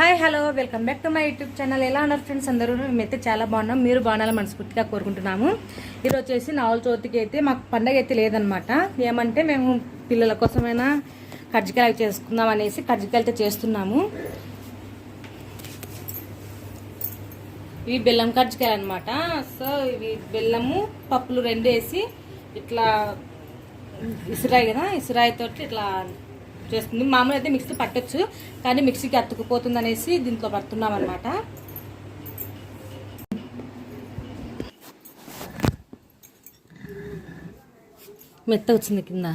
Hi hello welcome back to my YouTube channel. ఎలా ఉన్నారు friends అందరూ? మేమైతే చాలా బాగున్నాం. మీరు బాగున్నారని మనస్ఫూర్తిగా కోరుకుంటున్నాము. ఈరోజు వచ్చేసి నావల్ చవితికి అయితే మాకు పండగ అయితే లేదనమాట ఏమంటే మేము పిల్లల కోసమైనా కజ్జికాయలు చేసుకుందాం అనేసి కజ్జికాయలతో అయితే చేస్తున్నాము. ఇవి బెల్లం కజ్జికాయలు అనమాట సో ఇవి బెల్లము పప్పులు రెండు వేసి ఇట్లా ఇసురాయి కదా ఇసురాయి తోటి ఇట్లా చేస్తుంది మామూలు అయితే మిక్సీ పట్టొచ్చు కానీ మిక్సీకి అతుకుపోతుంది అనేసి దీంట్లో పడుతున్నాం అనమాట మెత్త వచ్చింది కింద.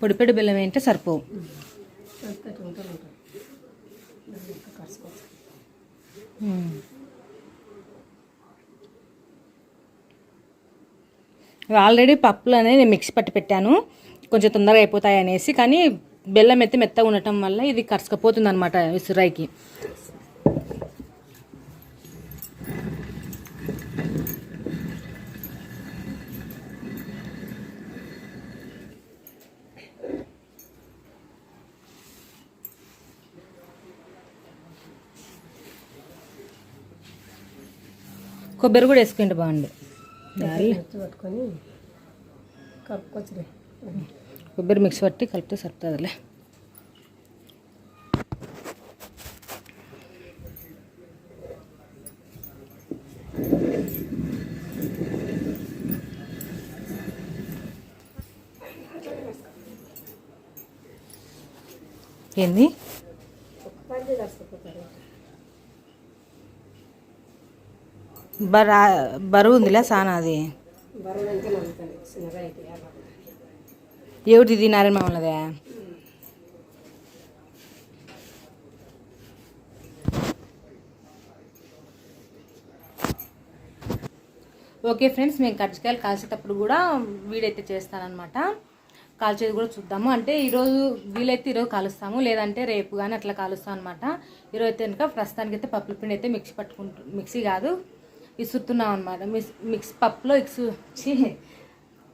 పొడి బెల్లం ఏంటంటే సరిపోవు. ఆల్రెడీ పప్పులు అనేది నేను మిక్సీ పట్టి పెట్టాను. కొంచెం తొందరగా అయిపోతాయి అనేసి కానీ బెల్లం ఎత్తి మెత్తగా ఉండటం వల్ల ఇది కరుసుకపోతుంది అనమాట విసురాయికి కొబ్బరి కూడా వేసుకుంటే బాగుండు. పట్టుకొని కలుపుకొచ్చులే కొబ్బరి మిక్సీ పట్టి కలిపితే సరిపోతుందిలే ఏంది బరా బరువు ఉందిలే సానా అది బరువు అయితే నమ్ముతాను చిన్నగా అయితే ఏమిటి ఇది నారాయణ మామూలదే? ఓకే ఫ్రెండ్స్ మేము కజ్జికాయలు కాల్చేటప్పుడు కూడా వీడైతే చేస్తానన్నమాట. కాల్చేది కూడా చూద్దాము. అంటే ఈరోజు వీలైతే ఈరోజు కాలుస్తాము లేదంటే రేపు కానీ అట్లా కాలుస్తాం అనమాట ఈరోజు అయితే కనుక ప్రస్తుతానికి అయితే పప్పుల పిండి అయితే మిక్సీ పట్టుకుంటు మిక్సీ కాదు ఇసురుతున్నాం అనమాట మిక్స్ మిక్స్ పప్పులో ఇసు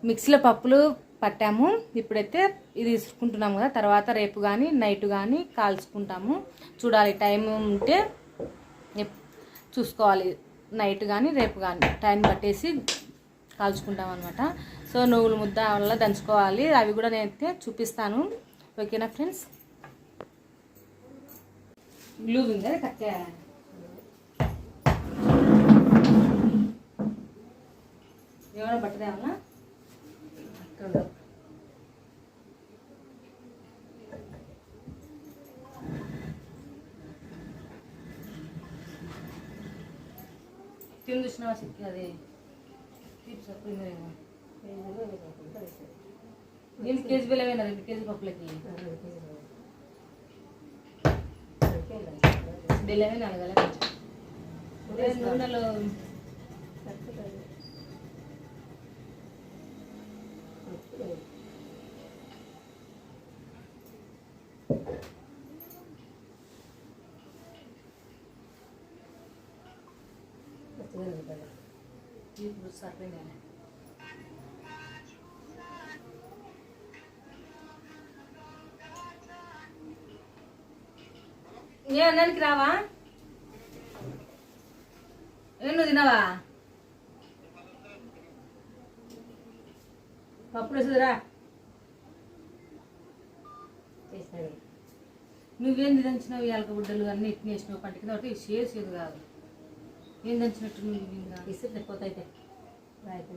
మిక్సీలో పప్పులు పట్టాము. ఇప్పుడైతే ఇది తీసుకుంటున్నాము కదా తర్వాత రేపు కానీ నైట్ కానీ కాల్చుకుంటాము. చూడాలి టైం ఉంటే చూసుకోవాలి. నైట్ కానీ రేపు కానీ టైం పట్టేసి కాల్చుకుంటాం అనమాట సో నువ్వుల ముద్ద వల్ల దంచుకోవాలి. అవి కూడా నేనైతే చూపిస్తాను. ఓకేనా ఫ్రెండ్స్? గ్లూ ఉంది కట్టే ఏమైనా బట్టదేమన్నా తిని చూసినావా చిక్కి? అది దీనికి కేజీ బిల్లవేనా రెండు కేజీ పప్పులకి. బిల్లవే నలగల నూనెలో ఇప్పుడు సరిపోయింది ఏ అన్నానికి రావా? ఏం నువ్వు తినవా? పప్పుడు వస్తుందిరా నువ్వేం దంచినావు ఇవాళ గుడ్డలు అన్నీ ఇట్ని వేసినావు. పంట కింద ఒకటి చేసేది కాదు. ఏం దంచినట్టు నువ్వు ఇంకా? ఇసురు పోతాయితే రాయితే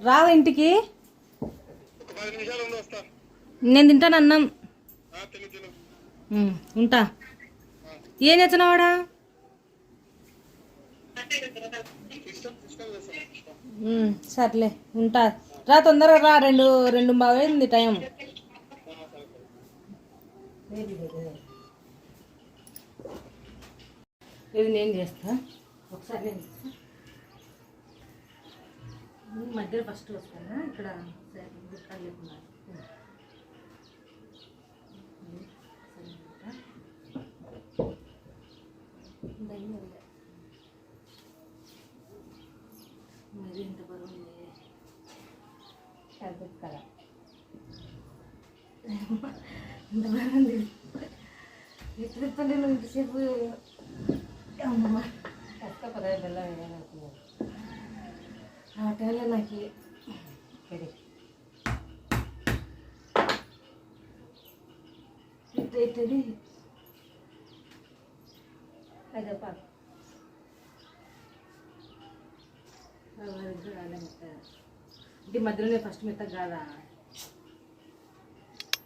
రావా ఇంటికి? నేను తింటాను అన్నం. ఉంటా ఏం తెచ్చినావాడా ఇష్టం ఇష్టం చేస్తాను ఇష్టం ఉమ్, సర్లే ఉంటా. రా తొందరగా రా. రెండు రెండు బాగైంది టైం. ఇది నేను చేస్తా? ఒకసారి నేను చేస్తా. ఈ మధ్యలో ఫస్ట్ వస్తాను ఇక్కడ గుర్తాలు లేకుండా మరి ఇంత బరువు ఉంది అద్భుత కదా ఇంత బరువు ఉంది ఎప్పుడు తిప్పండి నువ్వు ఇంతసేపు అమ్మమ్మ కష్టపడే బెల్లం వేయాలనుకున్నాను ఆ టైంలో నాకు ఇది ఇట్ ఇట్టది అది చెప్ప ఇది మధ్యలోనే ఫస్ట్ మెత్తగా కాదా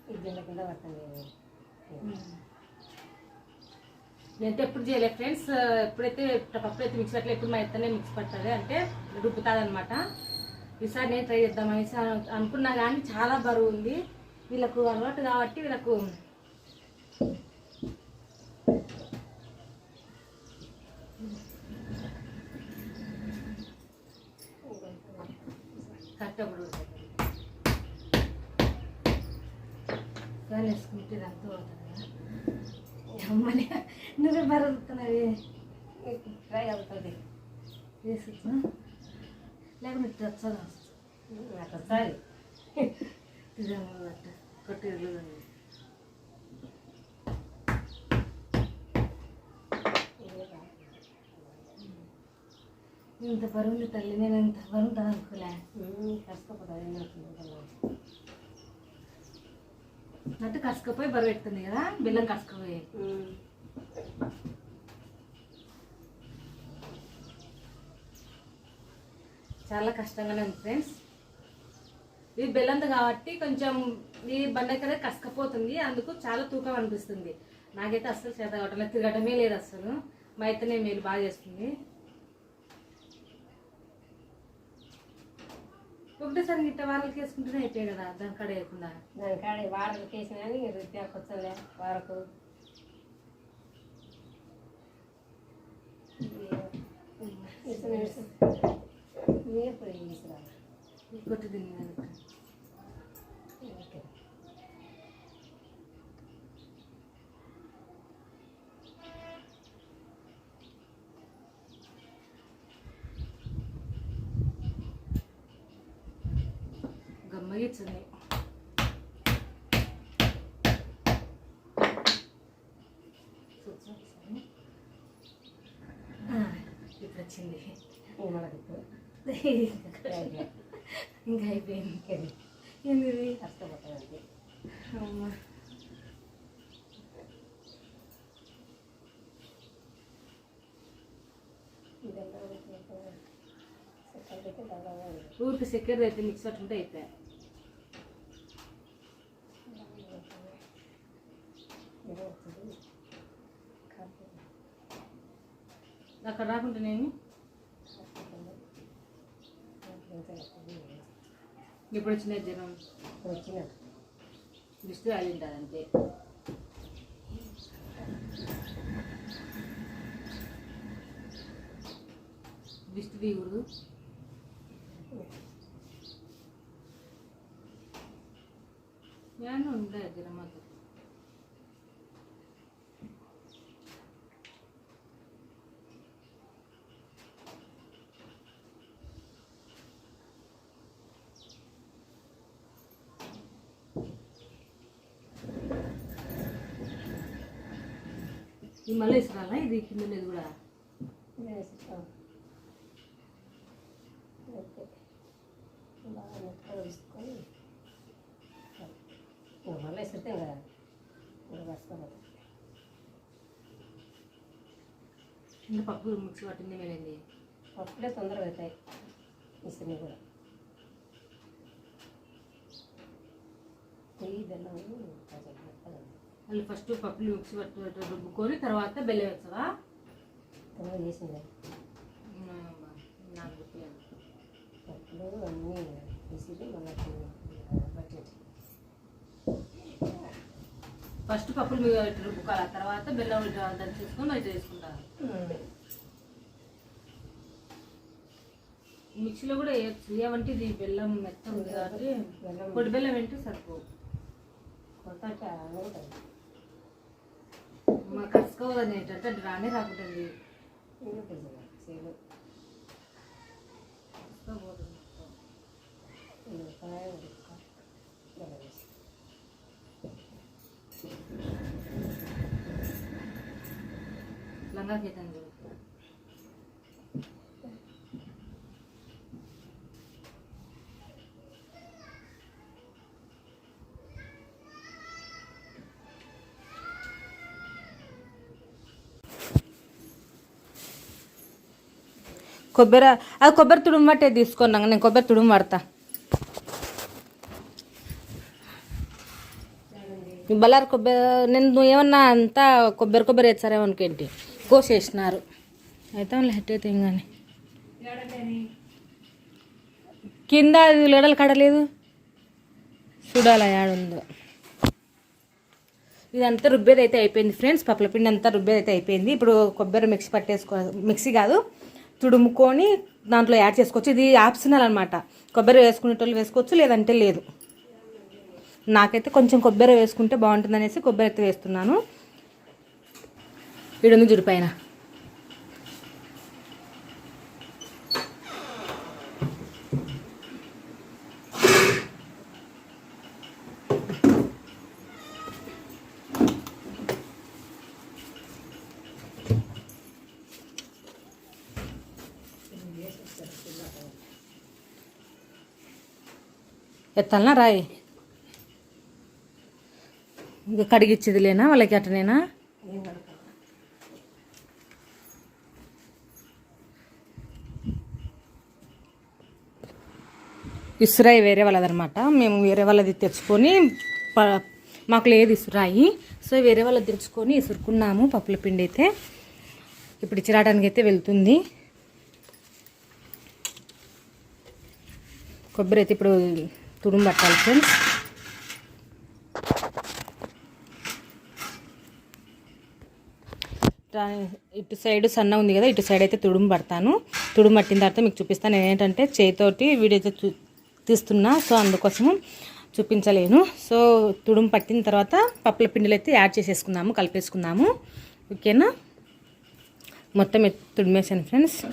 ఇది కింద కింద పడుతుంది నేనైతే ఎప్పుడు చేయలేదు ఫ్రెండ్స్. ఎప్పుడైతే పప్పుడైతే మిక్స్ పట్టలేదు ఎప్పుడు మా ఎత్తనే మిక్స్ పడుతుంది అంటే రుబ్బుతుంది అనమాట ఈసారి నేను ట్రై చేద్దామనేసి ఈసారి అనుకున్నా కానీ చాలా బరువు ఉంది. వీళ్ళకు అలవాటు కాబట్టి వీళ్ళకు కరెక్ట్ అప్పుడు వేసుకుంటే దాంతో అవుతుంది కదా అమ్మని నువ్వే బరువుతున్నావి ట్రై అవుతుంది వేసుకో లేకుంటే ఇట్లా వచ్చదా నాకు వస్తుంది తిరగమాట కొట్టేది ఇంత బరువుంది తల్లి నేను ఇంత బరువు ఉంటుంది అనుకోలే కష్టపడదు అంటే కసుకపోయి బరువు పెడుతుంది కదా బెల్లం కసుకపోయి. చాలా కష్టంగానే ఉంది ఫ్రెండ్స్. ఇది బెల్లంది కాబట్టి కొంచెం ఈ బండకరే కసకపోతుంది అందుకు చాలా తూకం అనిపిస్తుంది. నాకైతే అస్సలు చేత కావటం తిరగటమే లేదు అస్సలు. మా అయితేనే మీరు బాగా చేస్తుంది. ఒకటేసారి గిట్ట వాళ్ళకి వేసుకుంటూనే అయిపోయాయి కదా దాని కాడ వేయకుండా. దాని కాడ వారకు వేసిన కానీ రుచి కొత్తలే వారకు. కొట్టి తిని. గమ్మగిచ్చింది ఇప్పుడు వచ్చింది. ఇంకా అయిపోయింది. ఏంది ఇది? కష్టపడుతుంది అమ్మా. ఊరికి చక్కెర అయితే మిక్స్ పట్టుకుంటే అయిపోయాయి. అక్కడ రాకుంటే నేను ఇప్పుడు వచ్చిన జనం. వచ్చిన దిష్టి రాలింటుంది అంతే. దిష్టి తీయకూడదు. ఏమన్నా ఉండే జనం ఇది మళ్ళీ ఇసురాలా ఇది కింద లేదు కూడా మళ్ళీ ఇస్తే కదా? ఇంకా పప్పు మిక్సీ పట్టింది మేలండి అప్పుడే తొందరగా అవుతాయి. ఇసుని కూడా. నెయ్యి బెల్లం మళ్ళీ ఫస్ట్ పప్పులు మిక్సీ పట్టు రుబ్బుకొని తర్వాత బెల్లం వేస్తావా? తొందరగా చేసింది నాకు గుర్తులేదు పప్పులు అన్నీ ఫస్ట్ పప్పులు మీరు రుబ్బుకోవాలి? తర్వాత బెల్లం దంచి తీసుకొని ఇటు వేసుకుంటారు మిక్సీలో కూడా వేయచ్చు. ఏమంటే ఇది బెల్లం మెత్త ఉంది కాబట్టి బెల్లం. పొడి బెల్లం ఏంటి సరిపో కొత్త ఉంటుంది. మా కసుకోవద్దని ఏంటంటే అది రానే రాకుంటుంది లంగా కేటండి కొబ్బరి అది కొబ్బరి తుడుము పట్టే తీసుకున్నాక నేను కొబ్బరి తుడుము పడతా. బలారు కొబ్బరి నేను నువ్వు ఏమన్నా అంతా కొబ్బరి కొబ్బరి వేస్తారేమో అనుకేంటి కోసేసినారు. అయితే లెట్ అయితే ఏం కానీ. కింద అది లడలు కడలేదు. చూడాలి యాడుందో. ఇదంతా రుబ్బేది అయితే అయిపోయింది ఫ్రెండ్స్. పప్పుల పిండి అంతా రుబ్బేది అయితే అయిపోయింది. ఇప్పుడు కొబ్బరి మిక్సీ పట్టేసుకో మిక్సీ కాదు. తుడుముకొని దాంట్లో యాడ్ చేసుకోవచ్చు. ఇది ఆప్షనల్ అనమాట కొబ్బరి వేసుకునేటోళ్ళు వేసుకోవచ్చు లేదంటే లేదు. నాకైతే కొంచెం కొబ్బరి వేసుకుంటే బాగుంటుంది అనేసి కొబ్బరి అయితే వేస్తున్నాను. ఇడుంది జుడిపైన పైన రాయి. ఇంకా కడిగిచ్చేది లేనా వాళ్ళకి అట్టనేనా? ఇసురాయి వేరే వాళ్ళదనమాట మేము వేరే వాళ్ళది తెచ్చుకొని ప- మాకు లేదు ఇసురాయి. సో వేరే వాళ్ళది తెచ్చుకొని ఇసురుకున్నాము పప్పుల పిండి అయితే. ఇప్పుడు ఇచ్చిరాటానికి అయితే వెళ్తుంది. కొబ్బరి అయితే ఇప్పుడు తుడుంబట్టాలి ఫ్రెండ్స్. ఇటు సైడ్ సన్న ఉంది కదా ఇటు సైడ్ అయితే తుడుము పడతాను. తుడుము పట్టిన తర్వాత మీకు చూపిస్తాను నేను ఏంటంటే చేతితోటి వీడియో అయితే చూ- తీస్తున్నా సో అందుకోసము చూపించలేను. సో తుడుము పట్టిన తర్వాత పప్పుల పిండిలు అయితే యాడ్ చేసేసుకుందాము కలిపేసుకుందాము. ఓకేనా? మొత్తం తుడిమేసాను ఫ్రెండ్స్.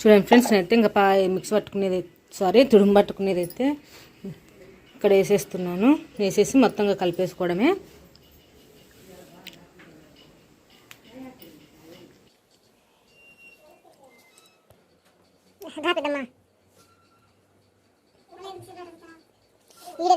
చూడండి ఫ్రెండ్స్ నేనైతే ఇంకా పా మిక్స్ పట్టుకునేది సారీ తుడుము పట్టుకునేది అయితే ఇక్కడ వేసేస్తున్నాను. వేసేసి మొత్తంగా కలిపేసుకోవడమే. ఈడ